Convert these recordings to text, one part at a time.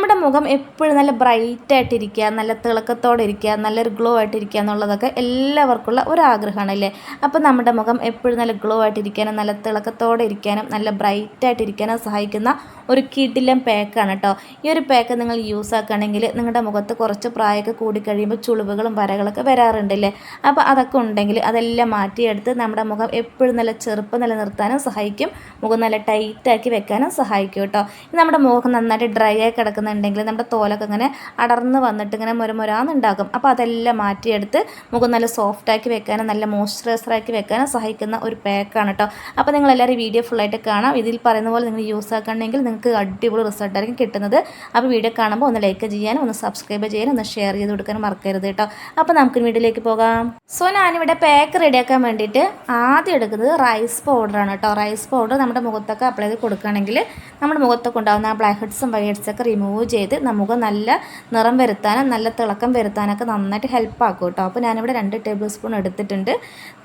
നമ്മുടെ മുഖം എപ്പോഴും നല്ല ബ്രൈറ്റ് ആയിട്ടിരിക്കുക നല്ല തിളക്കത്തോടെ ഇരിക്കുക നല്ലൊരു ഗ്ലോ ആയിട്ടിരിക്കുക എന്നുള്ളതൊക്കെ എല്ലാവർക്കുള്ള ഒരു ആഗ്രഹമാണല്ലേ? അപ്പോൾ നമ്മുടെ മുഖം എപ്പോഴും നല്ല ഗ്ലോ ആയിട്ടിരിക്കാനും നല്ല തിളക്കത്തോടെ ഇരിക്കാനും നല്ല ബ്രൈറ്റ് ആയിട്ടിരിക്കാനും സഹായിക്കുന്ന ഒരു കിടിലം പാക്കാണ് കേട്ടോ ഈ ഒരു പാക്ക് നിങ്ങൾ യൂസ് ആക്കുകയാണെങ്കിൽ നിങ്ങളുടെ മുഖത്ത് കുറച്ച് പ്രായമൊക്കെ കൂടി കഴിയുമ്പോൾ ചുളിവുകളും വരകളൊക്കെ വരാറുണ്ടല്ലേ? അപ്പോൾ അതൊക്കെ ഉണ്ടെങ്കിൽ അതെല്ലാം മാറ്റിയെടുത്ത് നമ്മുടെ മുഖം എപ്പോഴും നല്ല ചെറുപ്പം നിലനിർത്താനും സഹായിക്കും. മുഖം നല്ല ടൈറ്റാക്കി വെക്കാനും സഹായിക്കും കേട്ടോ നമ്മുടെ മുഖം നന്നായിട്ട് ഡ്രൈ ആയി കിടക്കുന്നുണ്ടെങ്കിൽ നമ്മുടെ തോലൊക്കെ ഇങ്ങനെ അടർന്ന് വന്നിട്ട് ഇങ്ങനെ മുരമുരാന്നുണ്ടാകും. അപ്പോൾ അതെല്ലാം മാറ്റിയെടുത്ത് മുഖം നല്ല സോഫ്റ്റാക്കി വെക്കാനും നല്ല മോയ്സ്ചറൈസറാക്കി വെക്കാനും സഹായിക്കുന്ന ഒരു പാക്കാണ് കേട്ടോ അപ്പോൾ നിങ്ങൾ എല്ലാവരും വീഡിയോ ഫുള്ളായിട്ട് കാണാം. ഇതിൽ പറയുന്ന പോലെ നിങ്ങൾ യൂസ് ആക്കണമെങ്കിൽ നിങ്ങൾക്ക് അടിപൊളി റിസൾട്ടായിരിക്കും കിട്ടുന്നത്. അപ്പോൾ വീഡിയോ കാണുമ്പോൾ ഒന്ന് ലൈക്ക് ചെയ്യാനും ഒന്ന് സബ്സ്ക്രൈബ് ചെയ്യാനും ഒന്ന് ഷെയർ ചെയ്ത് കൊടുക്കാനും മറക്കരുത് കേട്ടോ അപ്പോൾ നമുക്ക് വീഡിയോയിലേക്ക് പോകാം. സോ ഞാനിവിടെ പാക്ക് റെഡിയാക്കാൻ വേണ്ടിയിട്ട് ആദ്യം എടുക്കുന്നത് റൈസ് പൗഡറാണ് കേട്ടോ റൈസ് പൗഡർ നമ്മുടെ മുഖത്തൊക്കെ അപ്ലൈ ചെയ്ത് കൊടുക്കുകയാണെങ്കിൽ നമ്മുടെ മുഖത്തൊക്കെ ഉണ്ടാകുന്ന ബ്ലാക്ക് ഹെഡ്സും വൈറ്റ് ഹെഡ്സൊക്കെ റിമൂവ് ചെയ്ത് നമുക്ക് നല്ല നിറം വരുത്താനും നല്ല തിളക്കം വരുത്താനൊക്കെ നന്നായിട്ട് ഹെൽപ്പ് ആക്കും കേട്ടോ. അപ്പോൾ ഞാനിവിടെ രണ്ട് ടേബിൾ സ്പൂൺ എടുത്തിട്ടുണ്ട്.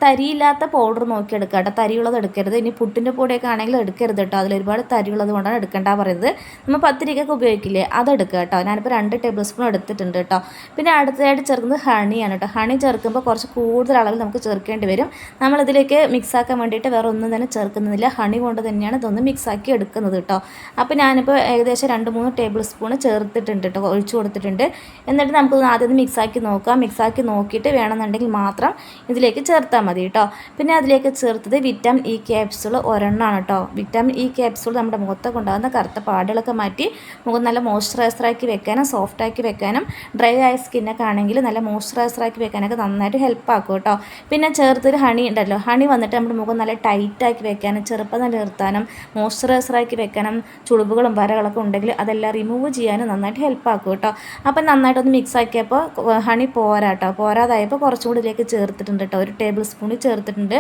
തരിയില്ലാത്ത പൗഡർ നോക്കി എടുക്കുക കേട്ടോ. തരിയുള്ളത് എടുക്കരുത്. ഇനി പുട്ടിന്റെ പൊടിയൊക്കെ ആണെങ്കിൽ എടുക്കരുത് കേട്ടോ. അതിലൊരുപാട് തരിയുള്ളത് കൊണ്ടാണ് എടുക്കേണ്ട പറയുന്നത്. നമ്മൾ പത്തിരിക്കൊക്കെ ഉപയോഗിക്കില്ലേ? അതെടുക്കുക കേട്ടോ. ഞാനിപ്പോൾ രണ്ട് ടേബിൾ സ്പൂൺ എടുത്തിട്ടുണ്ട് കേട്ടോ. പിന്നെ അടുത്തതായിട്ട് ചേർക്കുന്നത് ഹണിയാണ് കേട്ടോ. ഹണി ചേർക്കുമ്പോൾ കുറച്ച് കൂടുതൽ അളവിൽ നമുക്ക് ചേർക്കേണ്ടി വരും. നമ്മളിതിലേക്ക് മിക്സ് ആക്കാൻ വേണ്ടിയിട്ട് വേറെ ഒന്നും തന്നെ ചേർക്കുന്നില്ല. ഹണി കൊണ്ട് തന്നെയാണ് ഇതൊന്ന് മിക്സ് ആക്കി എടുക്കുന്നത് കേട്ടോ. അപ്പോൾ ഞാനിപ്പോൾ ഏകദേശം രണ്ട് മൂന്ന് ടേബിൾ സ്പൂൺ ചേർത്തിട്ടുണ്ട് കേട്ടോ ഒഴിച്ചു കൊടുത്തിട്ടുണ്ട്. എന്നിട്ട് നമുക്ക് ആദ്യം മിക്സാക്കി നോക്കാം. മിക്സാക്കി നോക്കിയിട്ട് വേണമെന്നുണ്ടെങ്കിൽ മാത്രം ഇതിലേക്ക് ചേർത്താൽ മതി കേട്ടോ പിന്നെ അതിലേക്ക് ചേർത്തത് വിറ്റാമിൻ ഇ ക്യാപ്സൂൾ ഒരെണ്ണമാണ് കേട്ടോ വിറ്റാമിൻ ഇ ക്യാപ്സൂൾ നമ്മുടെ മുഖത്തൊക്കെ ഉണ്ടാകുന്ന കറുത്ത പാടുകളൊക്കെ മാറ്റി മുഖം നല്ല മോയ്സ്ചറൈസറാക്കി വെക്കാനും സോഫ്റ്റാക്കി വെക്കാനും ഡ്രൈ ആയ സ്കിന്നൊക്കെ ആണെങ്കിൽ നല്ല മോയ്സ്ചറൈസറാക്കി വെക്കാനൊക്കെ നന്നായിട്ട് ഹെൽപ്പ് ആക്കും കേട്ടോ പിന്നെ ചേർത്തൊരു ഹണി ഉണ്ടല്ലോ. ഹണി വന്നിട്ട് നമ്മുടെ മുഖം നല്ല ടൈറ്റാക്കി വെക്കാനും ചെറുപ്പം നിലനിർത്താനും മോയ്സ്ചറൈസറാക്കി വെക്കാനും ചുളിവുകളും വരകളൊക്കെ ഉണ്ടെങ്കിൽ അതെല്ലാം റിമൂവ് ചെയ്യാനും നന്നായിട്ട് ഹെൽപ്പ് ആക്കും കേട്ടോ. അപ്പം നന്നായിട്ടൊന്ന് മിക്സ് ആക്കിയപ്പോൾ ഹണി പോരാ കേട്ടോ പോരാതായപ്പോൾ കുറച്ചും കൂടി ഇതിലേക്ക് ചേർത്തിട്ടുണ്ട് കേട്ടോ ഒരു ടേബിൾ സ്പൂണിൽ ചേർത്തിട്ടുണ്ട്.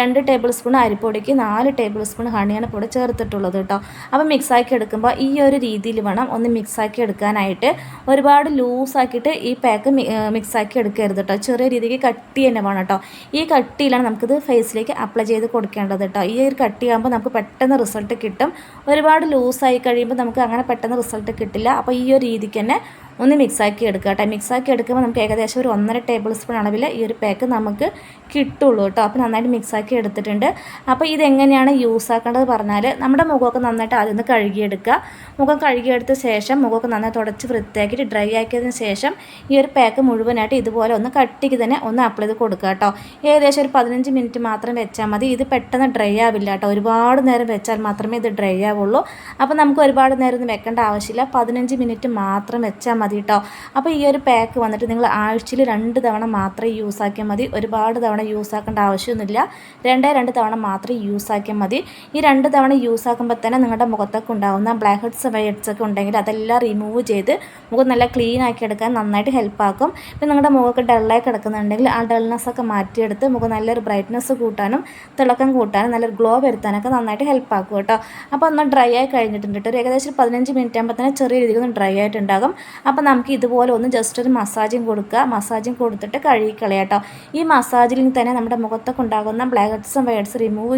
രണ്ട് ടേബിൾ സ്പൂൺ അരിപ്പൊടിക്ക് നാല് ടേബിൾ സ്പൂൺ ഹണിയാണ് ഇവിടെ ചേർത്തിട്ടുള്ളത് കേട്ടോ അപ്പം മിക്സ് ആക്കി എടുക്കുമ്പോൾ ഈ ഒരു രീതിയിൽ വേണം ഒന്ന് മിക്സ് ആക്കി എടുക്കാനായിട്ട്. ഒരുപാട് ലൂസാക്കിയിട്ട് ഈ പാക്ക് മിക്സ് ആക്കി എടുക്കരുത് കേട്ടോ ചെറിയ രീതിക്ക് കട്ടി തന്നെ വേണം കേട്ടോ ഈ കട്ടിയിലാണ് നമുക്കിത് ഫേസിലേക്ക് അപ്ലൈ ചെയ്ത് കൊടുക്കേണ്ടത് കേട്ടോ ഈ ഒരു കട്ടിയാകുമ്പോൾ നമുക്ക് പെട്ടെന്ന് റിസൾട്ട് കിട്ടും. ഒരുപാട് ലൂസായി കഴിയുമ്പോൾ നമുക്ക് അങ്ങനെ പെട്ടെന്ന് റിസൾട്ട് കിട്ടില്ല അപ്പോൾ ഈ ഒരു രീതിക്ക് തന്നെ ഒന്ന് മിക്സാക്കി എടുക്കുക കേട്ടോ മിക്സാക്കി എടുക്കുമ്പോൾ നമുക്ക് ഏകദേശം ഒരു ഒന്നര ടേബിൾ സ്പൂൺ അളവിൽ ഈ ഒരു പാക്ക് നമുക്ക് കിട്ടുള്ളൂ കേട്ടോ അപ്പോൾ നന്നായിട്ട് മിക്സാക്കി എടുത്തിട്ടുണ്ട്. അപ്പോൾ ഇതെങ്ങനെയാണ് യൂസ് ആക്കേണ്ടത് പറഞ്ഞാൽ നമ്മുടെ മുഖമൊക്കെ നന്നായിട്ട് ആദ്യം ഒന്ന് കഴുകിയെടുക്കുക. മുഖം കഴുകിയെടുത്ത ശേഷം മുഖമൊക്കെ നന്നായി തുടച്ച് വൃത്തിയാക്കിയിട്ട് ഡ്രൈ ആക്കിയതിന് ശേഷം ഈ ഒരു പാക്ക് മുഴുവനായിട്ട് ഇതുപോലെ ഒന്ന് കട്ടിക്ക് തന്നെ ഒന്ന് അപ്ലൈ ചെയ്ത് കൊടുക്കുക കേട്ടോ ഏകദേശം ഒരു പതിനഞ്ച് മിനിറ്റ് മാത്രം വെച്ചാൽ മതി. ഇത് പെട്ടെന്ന് ഡ്രൈ ആവില്ല കേട്ടോ ഒരുപാട് നേരം വെച്ചാൽ മാത്രമേ ഇത് ഡ്രൈ ആവുള്ളൂ. അപ്പോൾ നമുക്ക് ഒരുപാട് നേരം ഒന്നും വെക്കേണ്ട ആവശ്യമില്ല. പതിനഞ്ച് മിനിറ്റ് മാത്രം വെച്ചാൽ കേട്ടോ അപ്പോൾ ഈ ഒരു പാക്ക് വന്നിട്ട് നിങ്ങൾ ആഴ്ചയിൽ രണ്ട് തവണ മാത്രമേ യൂസ് ആക്കിയാൽ മതി. ഒരുപാട് തവണ യൂസ് ആക്കേണ്ട ആവശ്യമൊന്നുമില്ല. രണ്ടേ രണ്ട് തവണ മാത്രമേ യൂസ് ആക്കിയാൽ മതി. ഈ രണ്ട് തവണ യൂസ് ആക്കുമ്പോൾ തന്നെ നിങ്ങളുടെ മുഖത്തൊക്കെ ഉണ്ടാകുന്ന ബ്ലാക്ക് ഹെഡ്സ് വൈറ്റ്സ് ഒക്കെ ഉണ്ടെങ്കിൽ അതെല്ലാം റിമൂവ് ചെയ്ത് മുഖം നല്ല ക്ലീൻ ആക്കി എടുക്കാൻ നന്നായിട്ട് ഹെൽപ്പ് ആക്കും. പിന്നെ നിങ്ങളുടെ മുഖമൊക്കെ ഡള്ളായി കിടക്കുന്നുണ്ടെങ്കിൽ ആ ഡൾനെസ് ഒക്കെ മാറ്റിയെടുത്ത് മുഖം നല്ലൊരു ബ്രൈറ്റ്നെസ് കൂട്ടാനും തിളക്കം കൂട്ടാനും നല്ലൊരു ഗ്ലോ വരുത്താനൊക്കെ നന്നായിട്ട് ഹെൽപ്പ് ആക്കും കേട്ടോ അപ്പോൾ ഒന്ന് ഡ്രൈ ആയി കഴിഞ്ഞിട്ടുണ്ട് കേട്ടോ ഒരു ഏകദേശം പതിനഞ്ച് മിനിറ്റ് ആകുമ്പോൾ തന്നെ ചെറിയ രീതിയിൽ ഒന്ന് ഡ്രൈ ആയിട്ടുണ്ടാകും. അപ്പോൾ നമുക്ക് ഇതുപോലെ ഒന്ന് ജസ്റ്റ് ഒരു മസാജും കൊടുക്കുക. മസാജും കൊടുത്തിട്ട് കഴുകി കളയാട്ടോ ഈ മസാജിൽ തന്നെ നമ്മുടെ മുഖത്തൊക്കെ ഉണ്ടാകുന്ന ബ്ലാക്ക് ഹെഡ്സും വൈഡ്സ് റിമൂവ്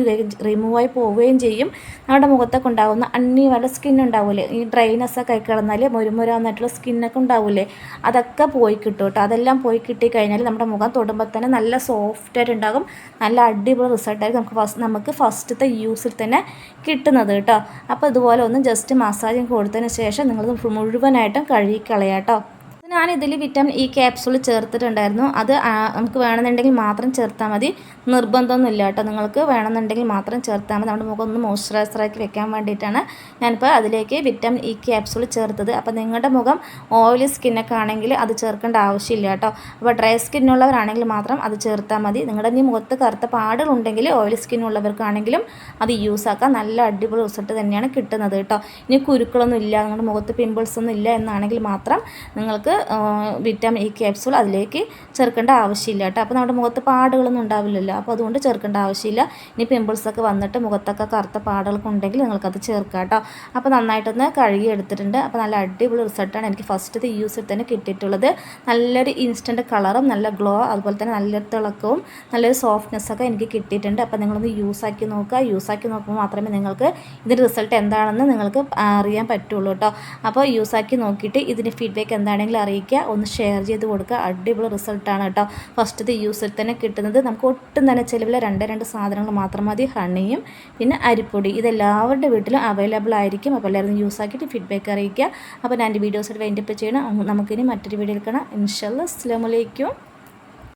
റിമൂവായി പോവുകയും ചെയ്യും. നമ്മുടെ മുഖത്തൊക്കെ ഉണ്ടാകുന്ന അണ്ണീവരുടെ സ്കിൻ ഉണ്ടാവില്ലേ ഈ ഡ്രൈനസ് ഒക്കെ കിടന്നാൽ മുരുമുരാന്നായിട്ടുള്ള സ്കിന്നൊക്കെ ഉണ്ടാവില്ലേ അതൊക്കെ പോയി കിട്ടും കേട്ടോ. അതെല്ലാം പോയി കിട്ടി കഴിഞ്ഞാൽ നമ്മുടെ മുഖം തൊടുമ്പോൾ തന്നെ നല്ല സോഫ്റ്റ് ആയിട്ട് ഉണ്ടാകും. നല്ല അടിപൊളി റിസൾട്ടായിരിക്കും നമുക്ക് ഫസ്റ്റ് നമുക്ക് ഫസ്റ്റത്തെ യൂസിൽ തന്നെ കിട്ടുന്നത് കേട്ടോ. അപ്പോൾ ഇതുപോലെ ഒന്ന് ജസ്റ്റ് മസാജും കൊടുത്തതിന് ശേഷം നിങ്ങൾ മുഴുവനായിട്ടും കഴുകി കളയാട്ടോ. ഞാൻ ഇതിൽ വിറ്റാമിൻ ഇ ക്യാപ്സൂൾ ചേർത്തിട്ടുണ്ടായിരുന്നു. അത് നമുക്ക് വേണമെന്നുണ്ടെങ്കിൽ മാത്രം ചേർത്താൽ മതി. നിർബന്ധമൊന്നുമില്ല കേട്ടോ. നിങ്ങൾക്ക് വേണമെന്നുണ്ടെങ്കിൽ മാത്രം ചേർത്താൽ മതി. നമ്മുടെ മുഖം ഒന്ന് മോയ്സ്ചറൈസറാക്കി വെക്കാൻ വേണ്ടിയിട്ടാണ് ഞാനിപ്പോൾ അതിലേക്ക് വിറ്റാമിൻ ഇ ക്യാപ്സൂൾ ചേർത്തത്. അപ്പോൾ നിങ്ങളുടെ മുഖം ഓയിലി സ്കിന്നൊക്കെ ആണെങ്കിൽ അത് ചേർക്കേണ്ട ആവശ്യമില്ല കേട്ടോ. അപ്പോൾ ഡ്രൈ സ്കിന്നുള്ളവരാണെങ്കിൽ മാത്രം അത് ചേർത്താൽ മതി. നിങ്ങളുടെ ഈ മുഖത്ത് കറുത്ത പാടുകളുണ്ടെങ്കിൽ ഓയിലി സ്കിന്നുള്ളവർക്കാണെങ്കിലും അത് യൂസ് ആക്കാം. നല്ല അടിപൊളി റിസൾട്ട് തന്നെയാണ് കിട്ടുന്നത് കേട്ടോ. ഇനി കുരുക്കളൊന്നും ഇല്ല. നിങ്ങളുടെ മുഖത്ത് പിമ്പിൾസ് ഒന്നും ഇല്ല എന്നാണെങ്കിൽ മാത്രം നിങ്ങൾക്ക് വിറ്റാമിൻ ഇ ക്യാപ്സൂൾ അതിലേക്ക് ചേർക്കേണ്ട ആവശ്യമില്ല കേട്ടോ. അപ്പോൾ നമ്മുടെ മുഖത്ത് പാടുകളൊന്നും ഉണ്ടാവില്ലല്ലോ. അപ്പോൾ അതുകൊണ്ട് ചേർക്കേണ്ട ആവശ്യമില്ല. ഇനി പിമ്പിൾസൊക്കെ വന്നിട്ട് മുഖത്തൊക്കെ കറുത്ത പാടുകളൊക്കെ ഉണ്ടെങ്കിൽ നിങ്ങൾക്കത് ചേർക്കാം കേട്ടോ. അപ്പോൾ നന്നായിട്ടൊന്ന് കഴുകി എടുത്തിട്ടുണ്ട്. അപ്പോൾ നല്ല അടിപൊളി റിസൾട്ടാണ് എനിക്ക് ഫസ്റ്റ് ഫസ്റ്റത്തെ യൂസിൽ തന്നെ കിട്ടിയിട്ടുള്ളത്. നല്ലൊരു ഇൻസ്റ്റന്റ് കളറും നല്ല ഗ്ലോ അതുപോലെ തന്നെ നല്ല തിളക്കവും നല്ലൊരു സോഫ്റ്റ്നെസ്സൊക്കെ എനിക്ക് കിട്ടിയിട്ടുണ്ട്. അപ്പോൾ നിങ്ങളൊന്ന് യൂസാക്കി നോക്കുക. യൂസാക്കി നോക്കുമ്പോൾ മാത്രമേ നിങ്ങൾക്ക് ഇതിന്റെ റിസൾട്ട് എന്താണെന്ന് നിങ്ങൾക്ക് അറിയാൻ പറ്റുള്ളൂ കേട്ടോ. അപ്പോൾ യൂസാക്കി നോക്കിയിട്ട് ഇതിന്റെ ഫീഡ്ബാക്ക് എന്താണെങ്കിലും അറിയിക്കുക ഒന്ന് ഷെയർ ചെയ്ത് കൊടുക്കുക. അടിപൊളി റിസൾട്ടാണ് കേട്ടോ. ഫസ്റ്റത്തെ യൂസിൽ തന്നെ കിട്ടുന്നത്. നമുക്ക് ഒട്ടും തന്നെ ചിലവിൽ രണ്ട് രണ്ട് സാധനങ്ങൾ മാത്രം മതി. ഹണിയും പിന്നെ അരിപ്പൊടി. ഇതെല്ലാവരുടെ വീട്ടിലും അവൈലബിൾ ആയിരിക്കും. അപ്പോൾ എല്ലാവരും യൂസ് ആക്കിയിട്ട് ഫീഡ്ബാക്ക് അറിയിക്കുക. അപ്പോൾ ഞാൻ എന്റെ വീഡിയോസ് വൈൻഡപ്പ് ചെയ്യണം. നമുക്കിനി മറ്റൊരു വീഡിയോയിൽ കാണാം. ഇൻഷല്ല അസ്സാം വലൈക്കും